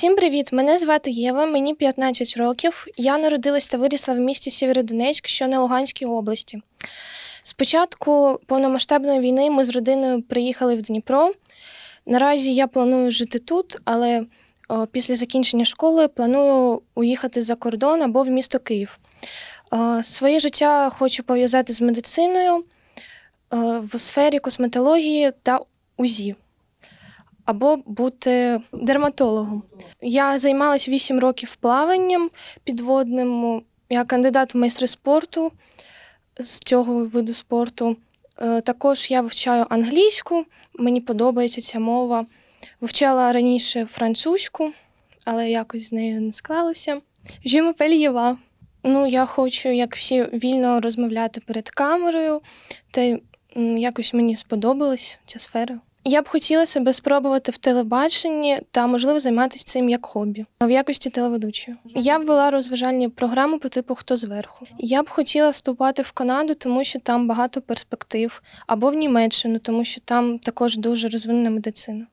Всім привіт! Мене звати Єва, мені 15 років. Я народилась та вирісла в місті Сєвєродонецьк, що на Луганській області. Спочатку повномасштабної війни ми з родиною приїхали в Дніпро. Наразі я планую жити тут, але о, після закінчення школи планую уїхати за кордон або в місто Київ. Е, Своє життя хочу пов'язати з медициною е, в сфері косметології та УЗІ або бути дерматологом. Я займалася 8 років плаванням підводним. Я кандидат в майстри спорту з цього виду спорту. Е, Також я вивчаю англійську, мені подобається ця мова. Вивчала раніше французьку, але якось з нею не склалося. Je m'appelle Єва. Ну, я хочу, як всі, вільно розмовляти перед камерою, та якось мені сподобалась ця сфера. Я б хотіла себе спробувати в телебаченні та, можливо, займатися цим як хобі в якості телеведучої. Я б вела розважальні програми по типу Хто зверху. Я б хотіла вступати в Канаду, тому що там багато перспектив, або в Німеччину, тому що там також дуже розвинена медицина.